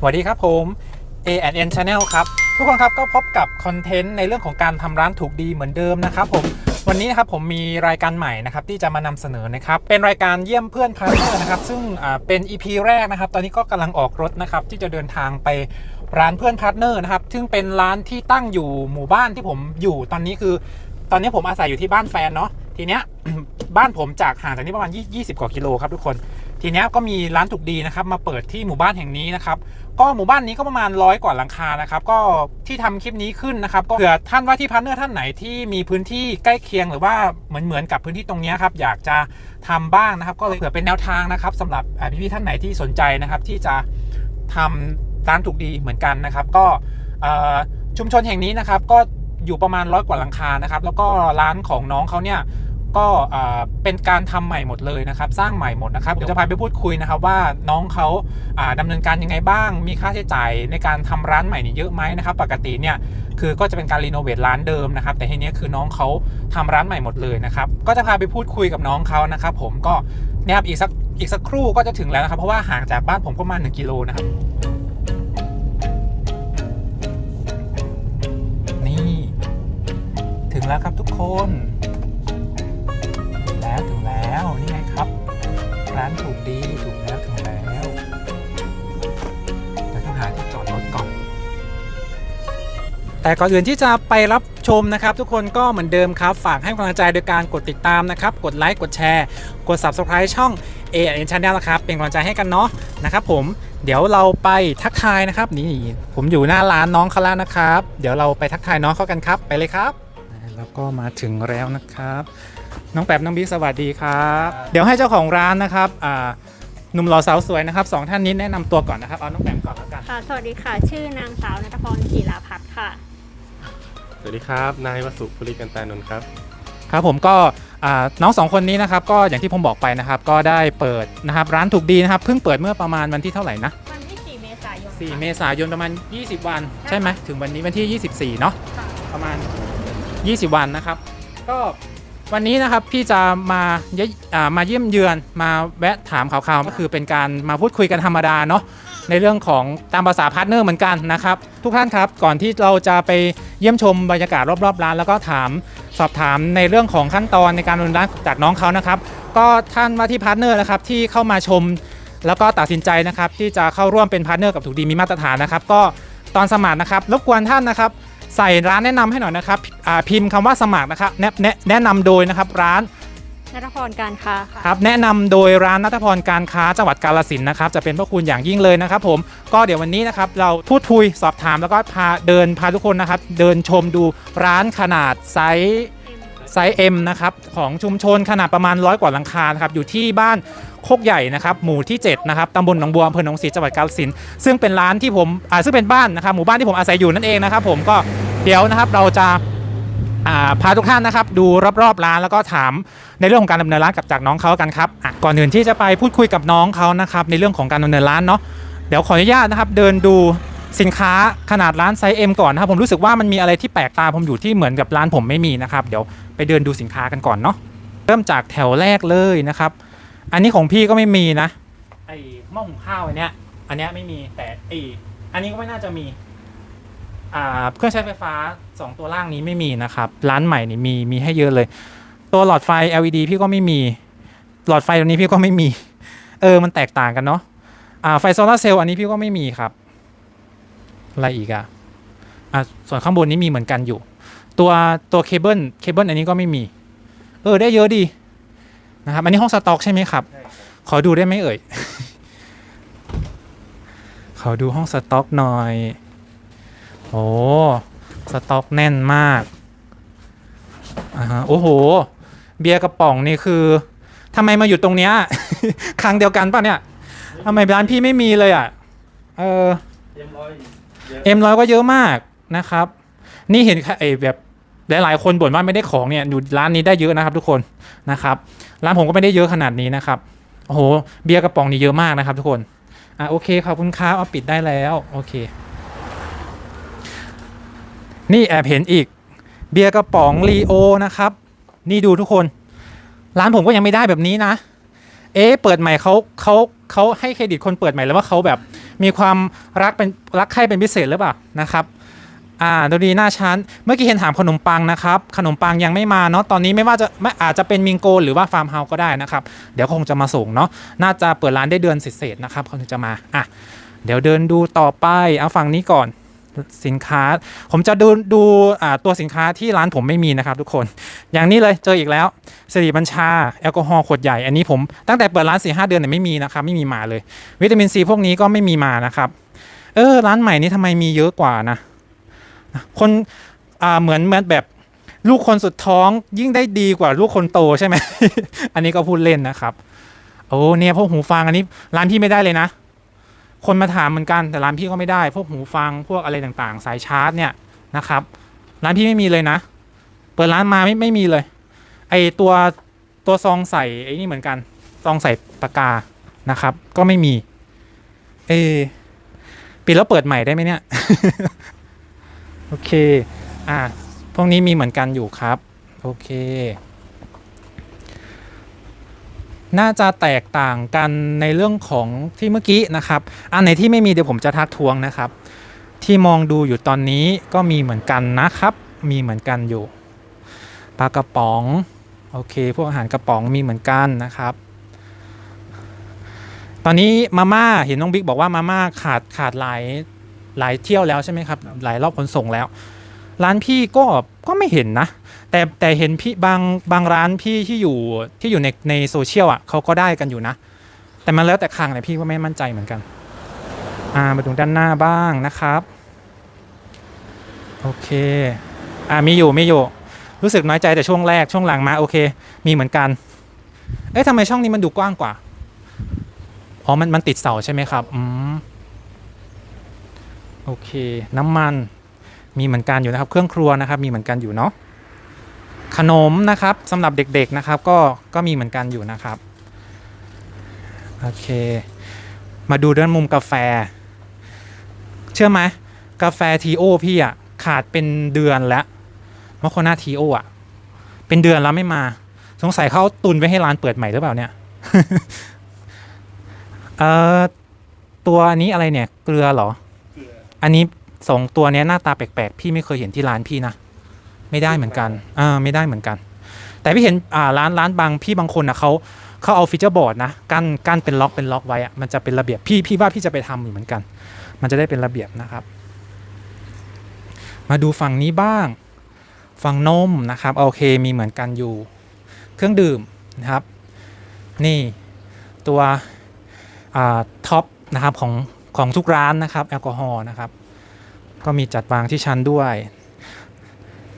สวัสดีครับผม A&N Channel ครับ ทุกคนครับก็พบกับคอนเทนต์ในเรื่องของการทำร้านถูกดีเหมือนเดิมนะครับผมวันนี้นะครับผมมีรายการใหม่นะครับที่จะมานำเสนอนะครับเป็นรายการเยี่ยมเพื่อนพาร์ทเนอร์นะครับซึ่งเป็น EP แรกนะครับ ตอนนี้ก็กำลังออกรถนะครับที่จะเดินทางไปร้านเพื่อนพาร์ทเนอร์นะครับซึ่งเป็นร้านที่ตั้งอยู่หมู่บ้านที่ผมอยู่ตอนนี้คือ ตอนนี้ผมอาศัยอยู่ที่บ้านแฟนเนาะทีเนี้ยบ้านผมจากห่างจากนี้ประมาณ 20 กว่ากิโลครับทุกคน ทีนี้ก็มีร้านถูกดีนะครับมาเปิดที่หมู่บ้านแห่งนี้นะครับก็หมู่บ้านนี้ก็ประมาณร้อยกว่าหลังคานะครับก็ที่ทำคลิปนี้ขึ้นนะครับก็เผื่อท่านว่าที่พาร์ทเนอร์ท่านไหนที่มีพื้นที่ใกล้เคียงหรือว่าเหมือนเหมือนกับพื้นที่ตรงนี้ครับอยากจะทำบ้างนะครับ ก็เลยเผื่อเป็นแนวทางนะครับสำหรับอ่พี่ๆท่านไหนที่สนใจนะครับที่จะทำร้านถูกดีเหมือนกันนะครับ ก็ชุมชนแห่งนี้นะครับก็อยู่ประมาณร้อยกว่าหลังคานะครับแล้วก็ร้านของน้องเขาเนี่ย ก็เป็นการทำใหม่หมดเลยนะครับ สร้างใหม่หมดนะครับเดี๋ยวจะพาไปพูดคุยนะครับว่าน้องเขาอ่าดำเนินการยังไงบ้าง มีค่าใช้จ่ายในการทำร้านใหม่นี่เยอะไหมนะครับ ปกติเนี่ยคือก็จะเป็นการรีโนเวทร้านเดิมนะครับ แต่ทีนี้คือน้องเขาทำร้านใหม่หมดเลยนะครับ ก็จะพาไปพูดคุยกับน้องเขานะครับ ผมก็เนี่ยครับอีกสักอีกสักครู่ก็จะถึงแล้วนะครับ เพราะว่าห่างจากบ้านผมก็ประมาณ1กิโลนะครับนี่ถึงแล้วครับทุกคน ร้านถูกดีถูกแล้วถึงแล้วเดี๋ยวต้องหาที่จอดรถก่อน แต่ก่อนอื่นที่จะไปรับชมนะครับ ทุกคนก็เหมือนเดิมครับ ฝากให้กำลังใจโดยการกดติดตามนะครับ กดไลค์กดแชร์ กด Subscribe ช่อง A N Channel นะครับ เป็นกำลังใจให้กันเนาะนะครับ ผมเดี๋ยวเราไปทักทายนะครับ นี่ผมอยู่หน้าร้านน้องเขาแล้วนะครับ เดี๋ยวเราไปทักทายน้องเขากันครับ ไปเลยครับ แล้วก็มาถึงแล้วนะครับ น้องแป๊บน้องบิ๊กสวัสดีครับ เดี๋ยวให้เจ้าของร้านนะครับอ่าหนุ่มหล่อสาวสวยนะครับสองท่านนี้แนะนำตัวก่อนนะครับเอาน้องแป๊บก่อนแล้วกัน ค่ะสวัสดีค่ะ ชื่อนางสาวนัทพรกีฬาพัฒน์ค่ะ สวัสดีครับ นายวสุภูริกันตานนท์ครับ ครับผมก็อ่าน้องสองคนนี้นะครับก็อย่างที่ผมบอกไปนะครับ ก็ได้เปิดนะครับร้านถูกดีนะครับเพิ่งเปิดเมื่อประมาณวันที่เท่าไหร่นะ วันที่ 4 เมษายน4 เมษายนประมาณ 20 วัน ใช่ไหมถึงวันนี้วันที่ 24 เนาะค่ะประมาณ 20 วันนะครับ ก็ วันนี้นะครับพี่จะมาเยามาเยี่ยมเยือนมาแวะถามข่าวๆก็คือเป็นการมาพูดคุยกันธรรมดาเนาะในเรื่องของตามภาษาพาร์ทเนอร์เหมือนกันนะครับทุกท่านครับก่อนที่เราจะไปเยี่ยมชมบรรยากาศรอบๆร้านแล้วก็ถามสอบถามในเรื่องของขั้นตอนในการดำเนินร้านจากน้องเขานะครับ ก็ท่านว่าที่พาร์ทเนอร์นะครับที่เข้ามาชม แล้วก็ตัดสินใจนะครับที่จะเข้าร่วมเป็นพาร์ทเนอร์กับถูกดีมีมาตรฐานนะครับ ก็ตอนสมัครนะครับรบกวนท่านนะครับ ใส่ร้านแนะนำให้หน่อยนะครับอ่าพิมพ์คำว่าสมัครนะครับแนะแนะแนะนำโดยนะครับร้านนัทพรการค้าค่ะครับแนะนำโดยร้านนัทพรการค้าจังหวัดกาลสินธุ์นะครับจะเป็นพระคุณอย่างยิ่งเลยนะครับ ผมก็เดี๋ยววันนี้นะครับเราพูดคุยสอบถามแล้วก็พาเดินพาทุกคนนะครับ เดินชมดูร้านขนาดไซส์ไซส์ M นะครับของชุมชนขนาดประมาณร้อยกว่าหลังคานะครับอยู่ที่บ้านโคกใหญ่นะครับหมู่ที่7นะครับตำบลหนองบัวอำเภอหนองศรีจังหวัดกาฬสินธุ์ซึ่งเป็นร้านที่ผมอ่าซึ่งเป็นบ้านนะครับหมู่บ้านที่ผมอาศัยอยู่นั่นเองนะครับผมก็ เดี๋ยวนะครับเราจะพาทุกท่านนะครับดูรอบๆร้านแล้วก็ถามในเรื่องของการดำเนินร้านกับจากน้องเขากันครับก่อนอื่นที่จะไปพูดคุยกับน้องเขานะครับในเรื่องของการดำเนินร้านเนาะเดี๋ยวขออนุญาตนะครับเดินดูสินค้าขนาดร้านไซส์ M ก่อนนะครับผมรู้สึกว่ามันมีอะไรที่แปลกตาผมอยู่ที่เหมือนกับร้านผมไม่มีนะครับเดี๋ยวไปเดินดูสินค้ากันก่อนเนาะเริ่มจากแถวแรกเลยนะครับ อันนี้ของพี่ก็ไม่มีนะไอ้หม้อหุงข้าวอันเนี้ยอันเนี้ยไม่มีแต่ไอ้อันนี้ก็ไม่น่าจะมี อ่าเครื่องใช้ไฟฟ้า 2 ตัวล่างนี้ไม่มีนะครับ ร้านใหม่นี่มีมีให้เยอะเลย ตัวหลอดไฟ LED พี่ก็ไม่มี หลอดไฟตัวนี้พี่ก็ไม่มี เออมันแตกต่างกันเนาะอ่าไฟโซลาร์เซลล์อันนี้พี่ก็ไม่มีครับ อะไรอีกอะอะส่วนข้างบนนี้มีเหมือนกันอยู่ ตัวตัวเคเบิลเคเบิลอันนี้ก็ไม่มี เออได้เยอะดีนะครับอันนี้ห้องสต็อกใช่ไหมครับ ขอดูได้ไหมเอ่ย ขอดูห้องสต็อกหน่อย โอ้สต็อกแน่นมากอ่าฮะโอ้โห เบียร์กระป๋องนี่คือทำไมมาอยู่ตรงเนี้ย ครั้งเดียวกันป่ะเนี่ยทำไมร้านพี่ไม่มีเลยอะ เออเอ็มร้อยเอ็มร้อยก็เยอะมากนะครับ นี่เห็นค่ะไอ้แบบหลายๆคนบ่นว่าไม่ได้ของเนี่ยอยู่ร้านนี้ได้เยอะนะครับ ทุกคนนะครับร้านผมก็ไม่ได้เยอะขนาดนี้นะครับโอ้โหเบียร์กระป๋องนี่เยอะมากนะครับ ทุกคนอะโอเคขอบคุณครับเอาปิดได้แล้วโอเค นี่แอบเห็นอีก เบียร์กระป๋องลีโอนะครับ นี่ดูทุกคน ร้านผมก็ยังไม่ได้แบบนี้นะ เอ๊ะเปิดใหม่เขาเขาเขาให้เครดิตคนเปิดใหม่แล้วว่าเขาแบบมีความรักเป็นรักใครเป็นพิเศษหรือเปล่านะครับอ่าดูดีหน้าชั้น เมื่อกี้เห็นถามขนมปังนะครับ ขนมปังยังไม่มาเนาะ ตอนนี้ไม่ว่าจะไม่อาจจะเป็นมิงโกหรือว่าฟาร์มเฮาส์ก็ได้นะครับ เดี๋ยวคงจะมาส่งเนาะ น่าจะเปิดร้านได้เดือนเศษๆนะครับเขาถึงจะมา อะ เดี๋ยวเดินดูต่อไป เอาฝั่งนี้ก่อน สินค้า ผมจะดูดูตัวสินค้าที่ร้านผมไม่มีนะครับทุกคน อย่างนี้เลยเจออีกแล้วสิริบัญชา แอลกอฮอล์ขวดใหญ่ อันนี้ผมตั้งแต่เปิดร้าน4ีหเดือนเนี่ยไม่มีนะครับไม่มีมาเลย วิตามินซีพวกนี้ก็ไม่มีมานะครับ เออร้านใหม่นี้ทำไมมีเยอะกว่านะ คนอ่าเหมือนเหมือนแบบลูกคนสุดท้องยิ่งได้ดีกว่าลูกคนโตใช่ไหม อันนี้ก็พูดเล่นนะครับ โอ้เนี่ยพวกหูฟังอันนี้ร้านพี่ไม่ได้เลยนะ คนมาถามเหมือนกันแต่ร้านพี่ก็ไม่ได้ พวกหูฟังพวกอะไรต่างๆ สายชาร์จเนี่ยนะครับ ร้านพี่ไม่มีเลยนะ เปิดร้านมาไม่ไม่มีเลย ไอตัวตัวซองใส่ไอ้นี่เหมือนกันซองใส่ปากกานะครับ ก็ไม่มี เออปิดแล้วเปิดใหม่ได้ไหมเนี่ย โอเค อะพวกนี้มีเหมือนกันอยู่ครับ โอเค น่าจะแตกต่างกันในเรื่องของที่เมื่อกี้นะครับ อันไหนที่ไม่มีเดี๋ยวผมจะทักทวงนะครับ ที่มองดูอยู่ตอนนี้ก็มีเหมือนกันนะครับ มีเหมือนกันอยู่ปลากระป๋องโอเค พวกอาหารกระป๋องมีเหมือนกันนะครับ ตอนนี้มาม่าเห็นน้องบิ๊กบอกว่ามาม่าขาดขาดหลายหลายเที่ยวแล้วใช่ไหมครับ หลายรอบขนส่งแล้ว ร้านพี่ก็ก็ไม่เห็นนะ แต่แต่เห็นพี่บางบางร้านพี่ที่อยู่ที่อยู่ในในโซเชียลอะเขาก็ได้กันอยู่นะ แต่มันแล้วแต่ครั้งแต่พี่ก็ไม่มั่นใจเหมือนกัน อ่ามาดูด้านหน้าบ้างนะครับ โอเค อ่ามีอยู่มีอยู่ รู้สึกน้อยใจแต่ช่วงแรกช่วงหลังมาโอเค มีเหมือนกัน เอ๊ะทำไมช่องนี้มันดูกว้างกว่าอ๋อมันมันติดเสาใช่ไหมครับ อืม โอเค น้ำมัน มีเหมือนกันอยู่นะครับ เครื่องครัวนะครับ มีเหมือนกันอยู่เนาะขนมนะครับสำหรับเด็กๆนะครับก็ก็มีเหมือนกันอยู่นะครับโอเค มาดูด้านมุมกาแฟ เชื่อไหมกาแฟทีโอพี่อะขาดเป็นเดือนแล้วมอคโคนาทีโออะเป็นเดือนแล้วไม่มา สงสัยเขาเอาตุนไว้ให้ร้านเปิดใหม่หรือเปล่าเนี่ยเอ่อตัวอันนี้อะไรเนี่ย เกลือเหรอ อันนี้ สองตัวเนี้ยหน้าตาแปลกๆ พี่ไม่เคยเห็นที่ร้านพี่นะ ไม่ได้เหมือนกันอ่าไม่ได้เหมือนกัน แต่พี่เห็นอ่าร้านร้านบางพี่บางคนนะเขาเขาเอาฟีเจอร์บอร์ดนะกั้นกั้นเป็นล็อกเป็นล็อกไว้อะมันจะเป็นระเบียบพี่พี่ว่าพี่จะไปทำอยู่เหมือนกัน มันจะได้เป็นระเบียบนะครับ มาดูฝั่งนี้บ้าง ฝั่งนมนะครับโอเคมีเหมือนกันอยู่ เครื่องดื่มนะครับ นี่ตัวท็อปนะครับของของทุกร้านนะครับแอลกอฮอล์นะครับ ก็มีจัดวางที่ชั้นด้วย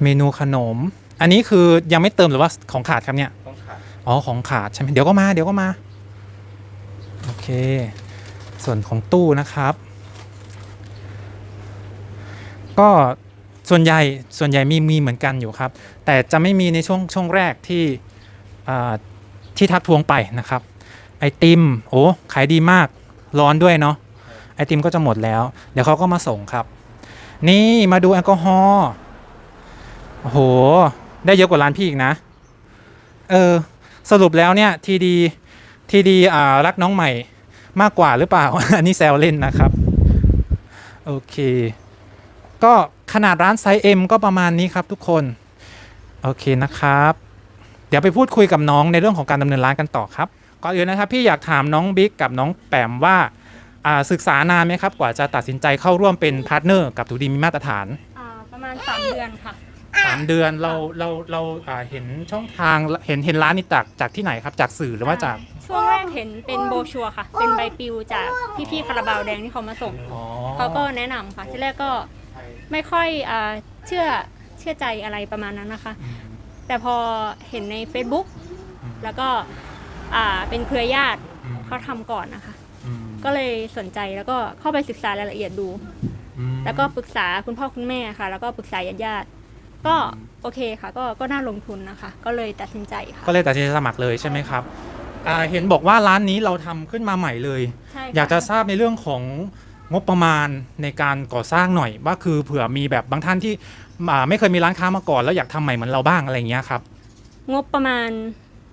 เมนูขนม อันนี้คือยังไม่เติมหรือว่าของขาดครับเนี่ยต้องขาดอ๋อของขาดใช่ไหมเดี๋ยวก็มาเดี๋ยวก็มาโอเค ส่วนของตู้นะครับ ก็ส่วนใหญ่ส่วนใหญ่มีมีเหมือนกันอยู่ครับ แต่จะไม่มีในช่วงช่วงแรกที่อ่าที่ทักทวงไปนะครับ ไอติมโอ้ขายดีมากร้อนด้วยเนาะไอติมก็จะหมดแล้ว เดี๋ยวเขาก็มาส่งครับ นี่มาดูแอลกอฮอล์โอ้โห ได้เยอะกว่าร้านพี่อีกนะ เออ สรุปแล้วเนี่ยทีดีทีดีอ่ารักน้องใหม่มากกว่าหรือเปล่า อันนี้แซวเล่นนะครับ โอเค ก็ขนาดร้านไซส์ M ก็ประมาณนี้ครับทุกคน โอเคนะครับ เดี๋ยวไปพูดคุยกับน้องในเรื่องของการดำเนินร้านกันต่อครับ ก่อนอื่นนะครับพี่อยากถามน้องบิ๊กกับน้องแปมว่าอ่า ศึกษานานไหมครับ กว่าจะตัดสินใจเข้าร่วมเป็นพาร์ทเนอร์กับถูดีมีมาตรฐานอ่าประมาณ 3 เดือนค่ะ สามเดือนเราเราเราอ่าเห็นช่องทางเห็นเห็นร้านนี้จากจากที่ไหนครับจากสื่อหรือว่าจากช่วงแรกเห็นเป็นโบรชัวร์ค่ะ เป็นใบปลิวจากพี่ๆคาราบาวแดงที่เขามาส่ง อ๋อ เขาก็แนะนำค่ะ ที่แรกก็ไม่ค่อยอ่าเชื่อเชื่อใจอะไรประมาณนั้นนะคะอืมแต่พอเห็นใน Facebook อืมแล้วก็อ่าเป็นเครือญาติอืม เขาทำก่อนนะคะอืม ก็เลยสนใจแล้วก็เข้าไปศึกษารายละเอียดดู อืมแล้วก็ปรึกษาคุณพ่อคุณแม่ค่ะ แล้วก็ปรึกษาญาติญาติๆก็โอเคค่ะ ก็ก็น่าลงทุนนะคะ ก็เลยตัดสินใจค่ะก็เลยตัดสินใจสมัครเลยใช่ไหมครับอ่าเห็นบอกว่าร้านนี้เราทำขึ้นมาใหม่เลย ใช่ค่อยากจะทราบในเรื่องของงบประมาณในการก่อสร้างหน่อย ว่าคือเผื่อมีแบบบางท่านที่อ่าไม่เคยมีร้านค้ามาก่อน แล้วอยากทำใหม่เหมือนเราบ้างอะไรอย่างเงี้ยครับงบประมาณ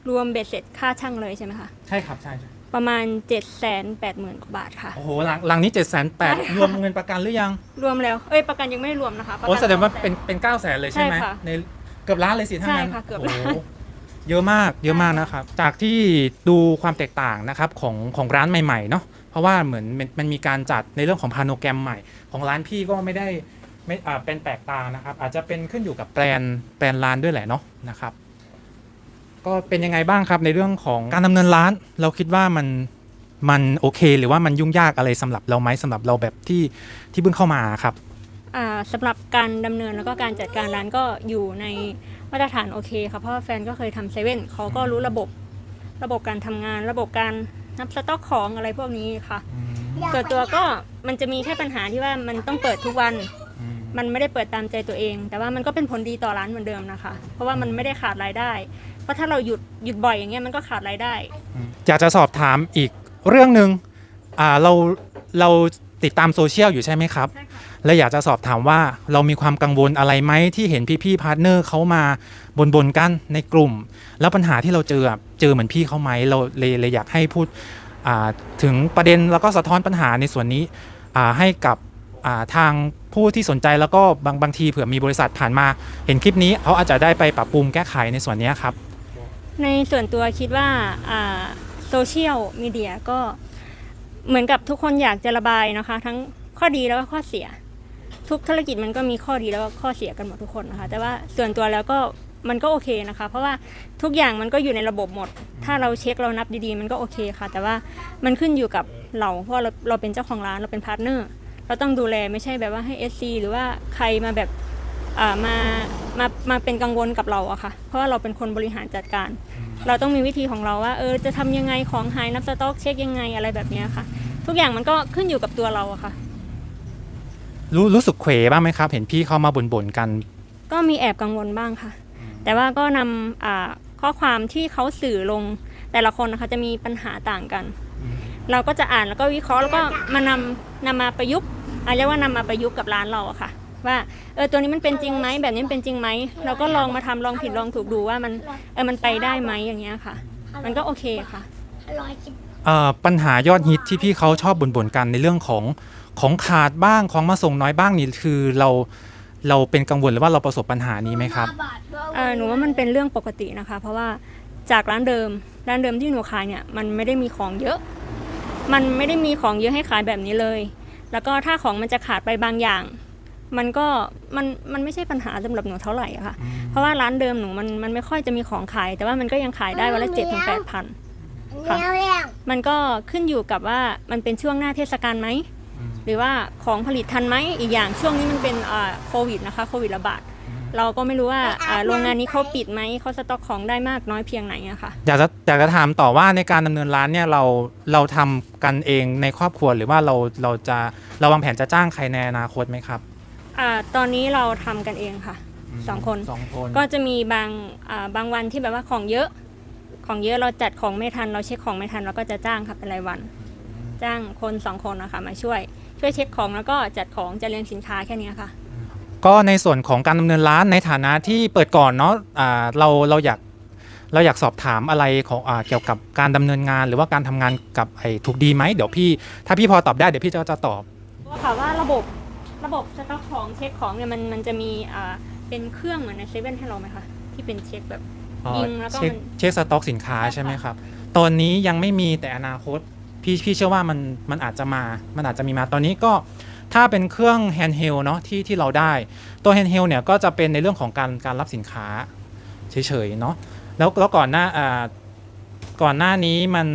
รวมเบ็ดเสร็จค่าช่างเลยใช่ไหมคะ ใช่ครับใช่ใช่ ปประมาณ7จ็ดแสนแปดหมื่นกว่าบาทค่ะ โอ้โหหลังหลังนี้7จ็ดแสนแปดรวมเงินประกันหรือยัง รวมแล้ว เอ้ยประกันยังไม่ได้รวมนะคะประโอ้กัน แสดงว่าเป็นเป็นเก้าแสนเลยใช่ไหมใช่ค่ะในเกือบล้านเลยสิทั้งนั้นใช่ค่ะเกือบล้าน โโหเยอะมากเยอะมากนะครับ จากที่ดูความแตกต่างนะครับของของร้านใหม่ๆเนาะเพราะว่าเหมือนมันมันมีการจัดในเรื่องของพาโนแกรมใหม่ ของร้านพี่ก็ไม่ได้ไม่อ่าเป็นแปลกตานะครับ อาจจะเป็นขึ้นอยู่กับแบรนด์แบรนด์ร้านด้วยแหละเนาะนะครับ ก็เป็นยังไงบ้างครับในเรื่องของการดำเนินร้าน เราคิดว่ามันมันโอเค หรือว่ามันยุ่งยากอะไรสำหรับเราไหมสำหรับเราแบบที่ที่เพิ่งเข้ามาครับ อ่าสำหรับการดำเนินแล้วก็การจัดการร้านก็อยู่ในมาตรฐานโอเคค่ะเพราะว่าแฟนก็เคยทำเซเว่นเขาก็รู้ระบบระบบการทำงาน ระบบการนับสต็อกของอะไรพวกนี้ค่ะ ส่วนตัวก็มันจะมีแค่ปัญหาที่ว่ามันต้องเปิดทุกวัน มันไม่ได้เปิดตามใจตัวเอง แต่ว่ามันก็เป็นผลดีต่อร้านเหมือนเดิมนะคะ เพราะว่ามันไม่ได้ขาดรายได้ เพราะถ้าเราหยุดหยุดบ่อยอย่างเงี้ยมันก็ขาดรายได้ อยากจะสอบถามอีกเรื่องหนึ่งอ่าเราเราติดตามโซเชียลอยู่ใช่ไหมครับใช่ค่ะและอยากจะสอบถามว่าเรามีความกังวลอะไรไหมที่เห็นพี่ๆพาร์ทเนอร์เขามาบนบนๆกันในกลุ่ม แล้วปัญหาที่เราเจออะเจอเหมือนพี่เขาไหมเราเลยเลยอยากให้พูดอ่าถึงประเด็นแล้วก็สะท้อนปัญหาในส่วนนี้อ่าให้กับอ่าทางผู้ที่สนใจแล้วก็บางบางทีเผื่อมีบริษัทผ่านมา เห็นคลิปนี้เขาอาจจะได้ไปปรับปรุงแก้ไขในส่วนนี้ครับ ในส่วนตัวคิดว่าโซเชียลมีเดียก็เหมือนกับทุกคนอยากจะระบายนะคะ ทั้งข้อดีแล้วก็ข้อเสีย ทุกธุรกิจมันก็มีข้อดีแล้วก็ข้อเสียกันหมดทุกคนนะคะ แต่ว่าส่วนตัวแล้วก็มันก็โอเคนะคะ เพราะว่าทุกอย่างมันก็อยู่ในระบบหมด ถ้าเราเช็คเรานับดีๆ มันก็โอเคค่ะ แต่ว่ามันขึ้นอยู่กับเราเพราะเราเราเป็นเจ้าของร้านเราเป็นพาร์ทเนอร์เราต้องดูแลไม่ใช่แบบว่าให้ SC หรือว่าใครมาแบบ มามามาเป็นกังวลกับเราอะค่ะ เพราะว่าเราเป็นคนบริหารจัดการ เราต้องมีวิธีของเราว่าเออจะทำยังไงของหายนับสต็อกเช็คยังไงอะไรแบบเนี้ยค่ะ ทุกอย่างมันก็ขึ้นอยู่กับตัวเราอะค่ะ รู้รู้สึกเขวบ้างไหมครับ เห็นพี่เขามาบ่นๆกัน ก็มีแอบกังวลบ้างค่ะ แต่ว่าก็นำอ่าข้อความที่เขาสื่อลงแต่ละคนนะคะจะมีปัญหาต่างกัน เราก็จะอ่านแล้วก็วิเคราะห์แล้วก็มานำนำมาประยุกต์อาเรียกว่านำมาประยุกต์กับร้านเราอะค่ะ ว่าเออตัวนี้มันเป็นจริงไหมแบบนี้มันเป็นจริงไหมเราก็ลองมาทำลองผิดลองถูกดูว่ามันเออมันไปได้ไหมอย่างเงี้ยค่ะ มันก็โอเคค่ะเอ่อปัญหายอดฮิตที่พี่เขาชอบบ่นๆกันในเรื่องของของขาดบ้างของมาส่งน้อยบ้างนี่คือเราเราเป็นกังวลหรือว่าเราประสบปัญหานี้ไหมครับเออหนูว่ามันเป็นเรื่องปกตินะคะ เพราะว่าจากร้านเดิม ร้านเดิมที่หนูขายเนี่ยมันไม่ได้มีของเยอะ มันไม่ได้มีของเยอะให้ขายแบบนี้เลย แล้วก็ถ้าของมันจะขาดไปบางอย่าง มันก็มันมันไม่ใช่ปัญหาสำหรับหนูเท่าไหร่อะค่ะ เพราะว่าร้านเดิมหนูมันมันไม่ค่อยจะมีของขาย แต่ว่ามันก็ยังขายได้วันละเจ็ดถึงแปดพันค่ะมันก็ขึ้นอยู่กับว่ามันเป็นช่วงหน้าเทศกาลไหมหรือว่าของผลิตทันไหมอีกอย่างช่วงนี้มันเป็นอ่าโควิดนะคะโควิดระบาดเราก็ไม่รู้ว่าอ่าโรงงานนี้เขาปิดไหมเขาสต็อกของได้มากน้อยเพียงไหนอะค่ะอยากจะอยากจะถามต่อว่าในการดำเนินร้านเนี่ยเราเราทำกันเองในครอบครัวหรือว่าเราเราจะเราวางแผนจะจ้างใครในอนาคตไหมครับ อ่าตอนนี้เราทำกันเองค่ะสองคน สองคนก็จะมีบางอ่าบางวันที่แบบว่าของเยอะ ของเยอะเราจัดของไม่ทัน เราเช็คของไม่ทันเราก็จะจ้างค่ะเป็นรายวัน จ้างคนสองคนนะคะมาช่วย ช่วยเช็คของแล้วก็จัดของจะเรียงสินค้าแค่เนี้ยค่ะ ก็ในส่วนของการดำเนินร้านในฐานะที่เปิดก่อนเนาะอ่าเราเราอยากเราอยากสอบถามอะไรของอาเกี่ยวกับการดำเนินงาน หรือว่าการทำงานกับไอ้ถูกดีไหมเดี๋ยวพี่ ถ้าพี่พอตอบได้เดี๋ยวพี่จะจะตอบ ว่าค่ะว่าระบบ ระบบสต็อกของเช็คของเนี่ยมันมันจะมีอ่าเป็นเครื่องเหมือนในเซเว่นให้เราไหมคะที่เป็นเช็คแบบยิงแล้วก็เช็คมัน เช็คสต็อกสินค้าใช่ค่ะใช่ไหมครับ ตอนนี้ยังไม่มีแต่อนาคต พี่พี่เชื่อว่ามันมันอาจจะมา มันอาจจะมีมาตอนนี้ก็ถ้าเป็นเครื่องแฮนด์เฮลเนาะที่ที่เราได้ ตัวแฮนด์เฮลเนี่ยก็จะเป็นในเรื่องของการการรับสินค้าเฉยๆเนาะแล้วแล้วก่อนหน้าอ่าก่อนหน้านี้มัน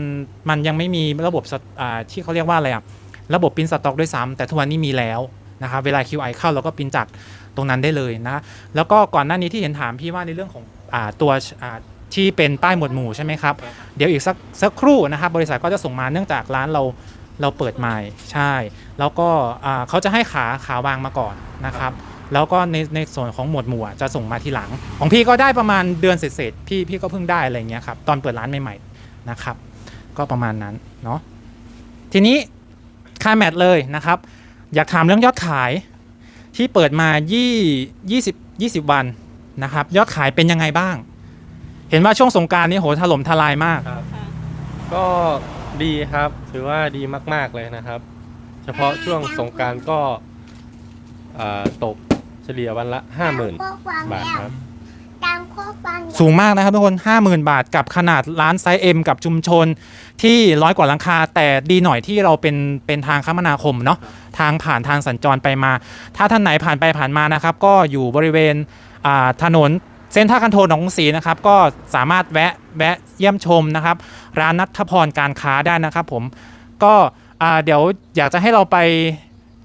มันยังไม่มีระบบสตอ่าที่เขาเรียกว่าอะไรอะระบบปริ้นสต็อกด้วยซ้ำแต่ทุกวันนี้มีแล้ว นะครับเวลา QI เข้าเราก็ปิ้นจากตรงนั้นได้เลยนะแล้วก็ก่อนหน้านี้ที่เห็นถามพี่ว่าในเรื่องของอตัวที่เป็นป้ายหมวดหมู่ใช่ไหมครับ เดี๋ยวอีกสักสักครู่นะครับบริษัทก็จะส่งมาเนื่องจากร้านเราเราเปิดใหม่ใช่ แล้วก็เขาจะให้ขาขาวางมาก่อนนะครับแล้วก็ในในส่วนของหมวดหมู่จะส่งมาทีหลัง ของพี่ก็ได้ประมาณเดือนเศษๆพี่พี่ก็เพิ่งได้อะไรเงี้ยครับตอนเปิดร้านใหม่ๆนะครับ ก็ประมาณนั้นเนาะทีนี้ค่าแมทเลยนะครับ อยากถามเรื่องยอดขายที่เปิดมา20 20 20 วันนะครับ ยอดขายเป็นยังไงบ้าง เห็นว่าช่วงสงกรารนี่โหถล่มทลายมากก็ดีครับ ถือว่าดีมาก ๆ เลยนะครับ เฉพาะช่วงสงกรารก็อ่าตกเฉลี่ยวันละ 50,000 บาทครับ ตามข้อฟังสูงมากนะครับทุกคน 50,000 บาทกับขนาดร้านไซส์ M กับชุมชนที่ร้อยกว่าหลังคา แต่ดีหน่อยที่เราเป็นเป็นทางคมนาคมเนาะทางผ่านทางสัญจรไปมา ถ้าท่านไหนผ่านไปผ่านมานะครับ ก็อยู่บริเวณอ่าถนนเส้นท่ากันโทหนองกรุงศรีนะครับ ก็สามารถแวะแวะเยี่ยมชมนะครับ ร้านนัทพรการค้าได้นะครับผมก็อ่าเดี๋ยวอยากจะให้เราไป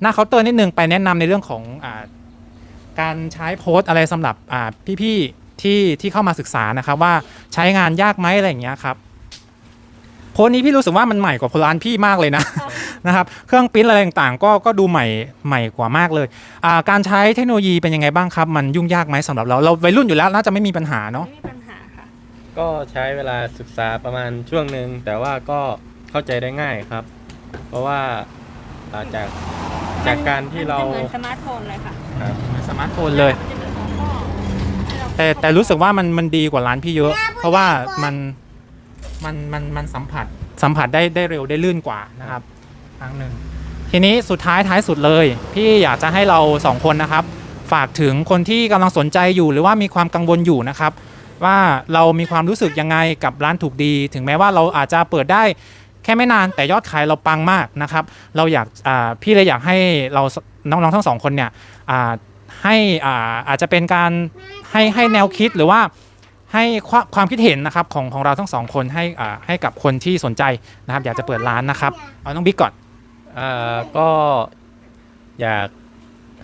หน้าเคาน์เตอร์นิดนึงไปแนะนำในเรื่องของอาการใช้โพสต์อะไรสำหรับอ่าพี่ๆ ที่ที่เข้ามาศึกษานะครับว่าใช้งานยากไหมอะไรอย่างเงี้ยครับโพสต์นี้พี่รู้สึกว่ามันใหม่กว่าร้านพี่มากเลยนะ นะครับเครื่องปริ้นอะไรต่างๆ ก็ก็ดูใหม่ใหม่กว่ามากเลยอ่าการใช้เทคโนโลยีเป็นยังไงบ้างครับ มันยุ่งยากไหมสำหรับเราเราวัยรุ่นอยู่แล้วน่าจะไม่มีปัญหาเนาะ ไม่มีปัญหาค่ะ ก็ใช้เวลาศึกษาประมาณช่วงหนึ่งแต่ว่าก็เข้าใจได้ง่ายครับ เพราะว่าอ่าจากจากการที่เรามันจะเหมือนสมาร์ทโฟนเลยค่ะ ครับ สมาร์ทโฟนเลย มันจะมีหัวข้อให้เรา แต่แต่รู้สึกว่ามันมันดีกว่าร้านพี่เยอะ เพราะว่ามันมันมันมันสัมผัสสัมผัสได้ได้เร็วได้ลื่นกว่านะครับครั้งหนึ่งทีนี้สุดท้ายท้ายสุดเลย พี่อยากจะให้เราสองคนนะครับ ฝากถึงคนที่กำลังสนใจอยู่หรือว่ามีความกังวลอยู่นะครับ ว่าเรามีความรู้สึกยังไงกับร้านถูกดี ถึงแม้ว่าเราอาจจะเปิดได้แค่ไม่นานแต่ยอดขายเราปังมากนะครับ เราอยากอ่าพี่เลยอยากให้เราน้องๆทั้งสองคนเนี่ยอ่า ให้อ่าอาจจะเป็นการให้ให้แนวคิดหรือว่าให้ความความคิดเห็นนะครับของของเราทั้งสองคนให้อ่าให้กับคนที่สนใจนะครับ อยากจะเปิดร้านนะครับเอาน้องบิ๊กก่อน อ่าก็อยาก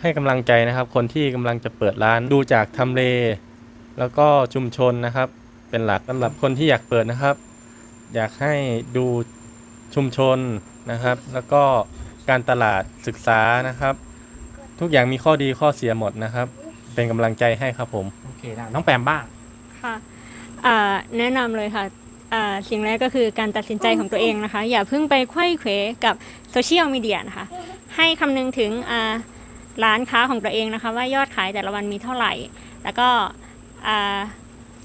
ให้กำลังใจนะครับ คนที่กำลังจะเปิดร้านดูจากทำเล แล้วก็ชุมชนนะครับ เป็นหลักสำหรับคนที่อยากเปิดนะครับ อยากให้ดูชุมชนนะครับ แล้วก็การตลาดศึกษานะครับ ทุกอย่างมีข้อดีข้อเสียหมดนะครับ เป็นกำลังใจให้ครับผม โอเคนะน้องแปมบ้าง ค่ะอ่าแนะนำเลยค่ะอ่าสิ่งแรกก็คือการตัดสินใจของตัวเองนะคะ อย่าเพิ่งไปไขว้เขวกับโซเชียลมีเดียนะคะ ให้คำนึงถึงอ่าร้านค้าของตัวเองนะคะ ว่ายอดขายแต่ละวันมีเท่าไหร่ แล้วก็อ่า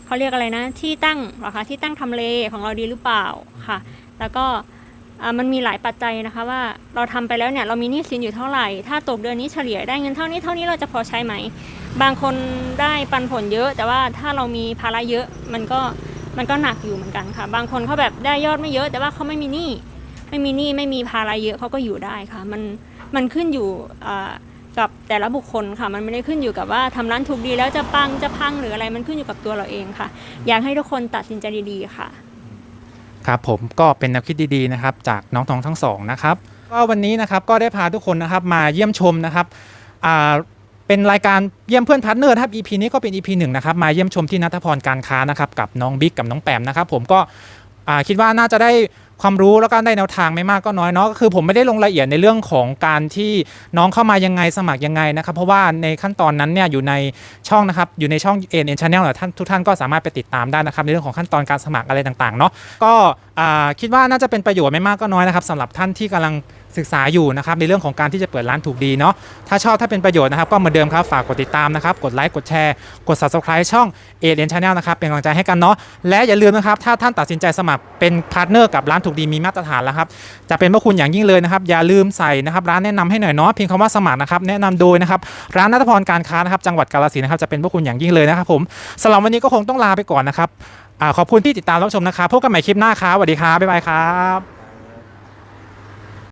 เขาเรียกอะไรนะ ที่ตั้งเหรอคะที่ตั้งทำเลของเราดีหรือเปล่าค่ะ แล้วก็อ่า มันมีหลายปัจจัยนะคะว่าเราทำไปแล้วเนี่ยเรามีหนี้สินอยู่เท่าไหร่ ถ้าตกเดือนนี้เฉลี่ยได้เงินเท่านี้เท่านี้เราจะพอใช้ไหม บางคนได้ปันผลเยอะ แต่ว่าถ้าเรามีภาระเยอะมันก็มันก็หนักอยู่เหมือนกันค่ะ บางคนเขาแบบได้ยอดไม่เยอะ แต่ว่าเขาไม่มีหนี้ไม่มีหนี้ไม่มีภาระเยอะเขาก็อยู่ได้ค่ะ มันมันขึ้นอยู่กับแต่ละบุคคลค่ะมันไม่ได้ขึ้นอยู่กับว่าทำร้านถูกดีแล้วจะปังจะพังหรืออะไรมันขึ้นอยู่กับตัวเราเองค่ะ อยากให้ทุกคนตัดสินใจดีๆค่ะ ครับผมก็เป็นแนวคิดดีๆนะครับจากน้องทองทั้งสองนะครับก็วันนี้นะครับก็ได้พาทุกคนนะครับมาเยี่ยมชมนะครับอ่าเป็นรายการเยี่ยมเพื่อนพาร์ทเนอร์ครับ EP นี้ก็เป็น EP หนึ่งนะครับมาเยี่ยมชมที่นัทพรการค้านะครับกับน้องบิ๊กกับน้องแปมนะครับผมก็คิดว่าน่าจะได้ ความรู้แล้วก็ได้แนวทางไม่มากก็น้อยเนาะก็คือผมไม่ได้ลงรายละเอียดในเรื่องของการที่น้องเข้ามายังไงสมัครยังไงนะครับ เพราะว่าในขั้นตอนนั้นเนี่ยอยู่ในช่องนะครับอยู่ในช่อง a n n Channel ท่านทุกท่านก็สามารถไปติดตามได้นะครับในเรื่องของขั้นตอนการสมัครอะไรต่างๆเนาะก็คิดว่าน่าจะเป็นประโยชน์ไม่มากก็น้อยนะครับสำหรับท่านที่กำลังศึกษาอยู่นะครับในเรื่องของการที่จะเปิดร้านถูกดีเนาะถ้าชอบถ้าเป็นประโยชน์นะครับ ก็เหมือนเดิมครับฝากกดติดตามนะครับ กดไลค์กดแชร์ กด subscribe ช่อง a n n Channel นะครับเป็นกำลังใจให้กันเนาะและอย่าลืมนะครับถ้าท่านตัดสินใจสมัครเป็นพาร์ทเนอร์กับร้านถูกดีมีมาตรฐานแล้วครับจะเป็นพระคุณอย่างยิ่งเลยนะครับ อย่าลืมใส่นะครับร้านแนะนำให้หน่อยเนาะเพียงคำว่าสมัครนะครับแนะนำโดยนะครับร้านนัทพรการค้านะครับจังหวัดกาฬสินธุ์นะครับจะเป็นพระคุณอย่างยิ่งเลยนะครับผมสำหรับวันนี้ก็คงต้องลาไปก่อนนะครับอขอบคุณที่ติดตามรับชมนะครับพบกันใหม่คลิปหน้าครับสวัสดีครับบ๊ายบายครับ